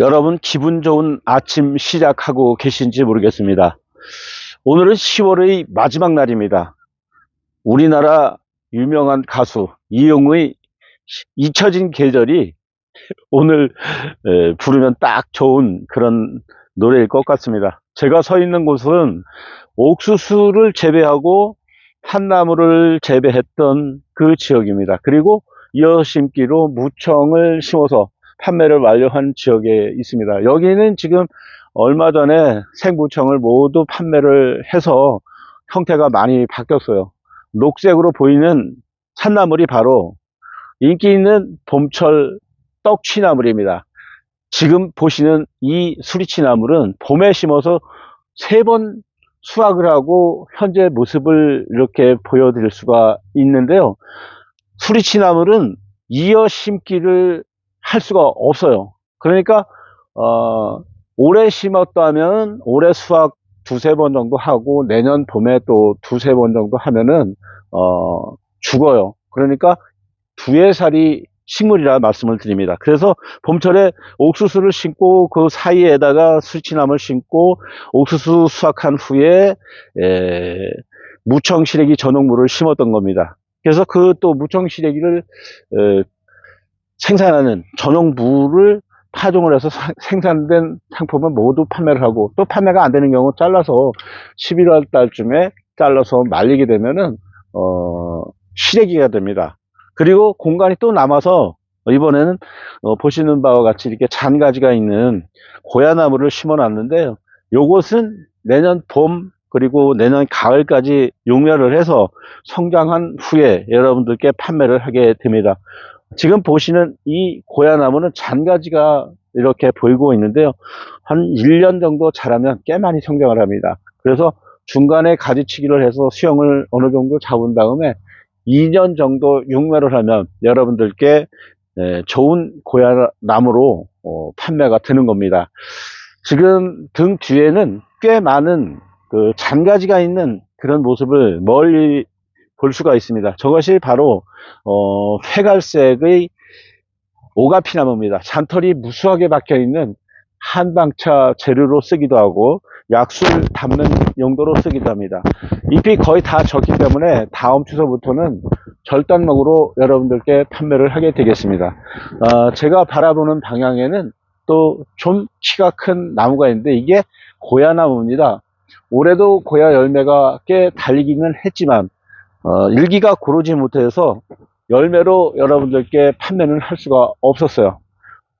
여러분 기분 좋은 아침 시작하고 계신지 모르겠습니다. 오늘은 10월의 마지막 날입니다. 우리나라 유명한 가수 이영우의 잊혀진 계절이 오늘 에, 부르면 딱 좋은 그런 노래일 것 같습니다. 제가 서 있는 곳은 옥수수를 재배하고 판나무를 재배했던 그 지역입니다. 그리고 이어 심기로 무청을 심어서 판매를 완료한 지역에 있습니다. 여기는 지금 얼마 전에 생무청을 모두 판매를 해서 형태가 많이 바뀌었어요. 녹색으로 보이는 산나물이 바로 인기 있는 봄철 떡취나물입니다. 지금 보시는 이 수리치나물은 봄에 심어서 세 번 수확을 하고 현재 모습을 이렇게 보여드릴 수가 있는데요. 수리치나물은 이어 심기를 할 수가 없어요. 그러니까 어, 올해 심었다면 올해 수확 두세 번 정도 하고 내년 봄에 또 두세 번 정도 하면은 어, 죽어요. 그러니까 두해 살이 식물이라 말씀을 드립니다. 그래서 봄철에 옥수수를 심고 그 사이에다가 수치나물 심고 옥수수 수확한 후에 에, 무청 시래기 전용물을 심었던 겁니다. 그래서 그 또 무청 시래기를 에, 생산하는 전용물을 파종을 해서 사- 생산된 상품은 모두 판매를 하고 또 판매가 안 되는 경우 잘라서 11월 달쯤에 잘라서 말리게 되면은 어, 시래기가 됩니다. 그리고 공간이 또 남아서 이번에는 어, 보시는 바와 같이 이렇게 잔가지가 있는 고야나무를 심어 놨는데요. 요것은 내년 봄 그리고 내년 가을까지 용렬을 해서 성장한 후에 여러분들께 판매를 하게 됩니다. 지금 보시는 이 고야나무는 잔가지가 이렇게 보이고 있는데요. 한 1년 정도 자라면 꽤 많이 성장을 합니다. 그래서 중간에 가지치기를 해서 수영을 어느 정도 잡은 다음에 2년 정도 육매를 하면 여러분들께 에, 좋은 고야나무로 어, 판매가 되는 겁니다. 지금 등 뒤에는 꽤 많은 그 잔가지가 있는 그런 모습을 멀리 볼 수가 있습니다. 저것이 바로 어, 회갈색의 오가피나무입니다. 잔털이 무수하게 박혀 있는 한방차 재료로 쓰기도 하고 약수를 담는 용도로 쓰기도 합니다. 잎이 거의 다 졌기 때문에 다음 주서부터는 절단목으로 여러분들께 판매를 하게 되겠습니다. 어, 제가 바라보는 방향에는 또 좀 키가 큰 나무가 있는데 이게 고야나무입니다. 올해도 고야 열매가 꽤 달리기는 했지만 어, 일기가 고르지 못해서 열매로 여러분들께 판매는 할 수가 없었어요.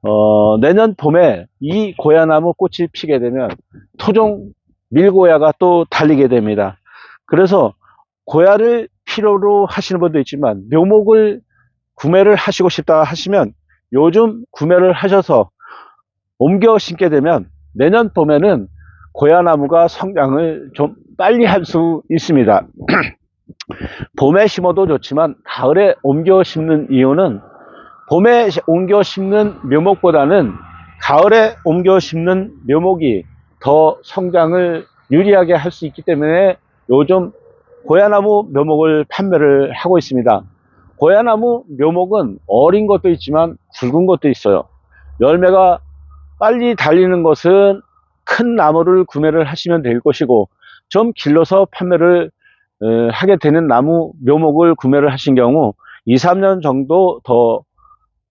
어, 내년 봄에 이 고야나무 꽃이 피게 되면 토종 밀고야가 또 달리게 됩니다. 그래서 고야를 필요로 하시는 분도 있지만 묘목을 구매를 하시고 싶다 하시면 요즘 구매를 하셔서 옮겨 심게 되면 내년 봄에는 고야나무가 성장을 좀 빨리 할 수 있습니다. 봄에 심어도 좋지만 가을에 옮겨 심는 이유는 봄에 옮겨 심는 묘목보다는 가을에 옮겨 심는 묘목이 더 성장을 유리하게 할 수 있기 때문에 요즘 고야나무 묘목을 판매를 하고 있습니다. 고야나무 묘목은 어린 것도 있지만 굵은 것도 있어요. 열매가 빨리 달리는 것은 큰 나무를 구매를 하시면 될 것이고 좀 길러서 판매를 어, 하게 되는 나무 묘목을 구매를 하신 경우 2, 3년 정도 더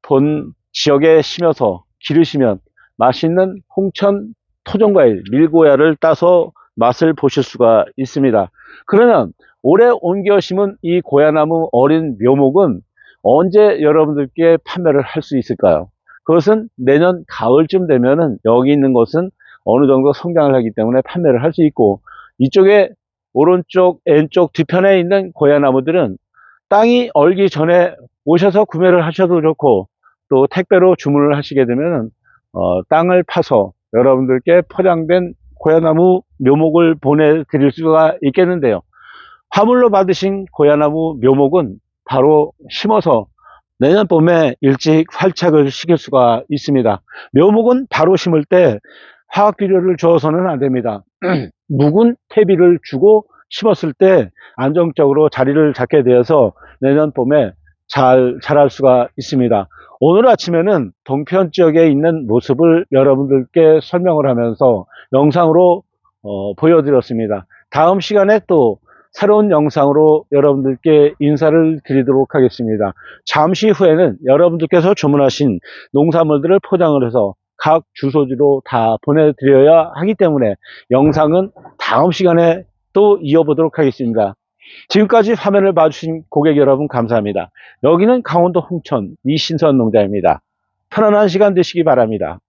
본 지역에 심어서 기르시면 맛있는 홍천 토종과일 밀고야를 따서 맛을 보실 수가 있습니다. 그러면 올해 옮겨 심은 이 고야나무 어린 묘목은 언제 여러분들께 판매를 할 수 있을까요? 그것은 내년 가을쯤 되면은 여기 있는 것은 어느 정도 성장을 하기 때문에 판매를 할 수 있고 이쪽에 오른쪽 왼쪽 뒤편에 있는 고야나무들은 땅이 얼기 전에 오셔서 구매를 하셔도 좋고 또 택배로 주문을 하시게 되면 어, 땅을 파서 여러분들께 포장된 고야나무 묘목을 보내드릴 수가 있겠는데요. 화물로 받으신 고야나무 묘목은 바로 심어서 내년 봄에 일찍 활착을 시킬 수가 있습니다. 묘목은 바로 심을 때 화학 비료를 줘서는 안 됩니다. 묵은 퇴비를 주고 심었을 때 안정적으로 자리를 잡게 되어서 내년 봄에 잘 자랄 수가 있습니다. 오늘 아침에는 동편 지역에 있는 모습을 여러분들께 설명을 하면서 영상으로 어, 보여드렸습니다. 다음 시간에 또 새로운 영상으로 여러분들께 인사를 드리도록 하겠습니다. 잠시 후에는 여러분들께서 주문하신 농산물들을 포장을 해서 각 주소지로 다 보내드려야 하기 때문에 영상은 다음 시간에 또 이어보도록 하겠습니다. 지금까지 화면을 봐주신 고객 여러분 감사합니다. 여기는 강원도 홍천 이신선 농장입니다. 편안한 시간 되시기 바랍니다.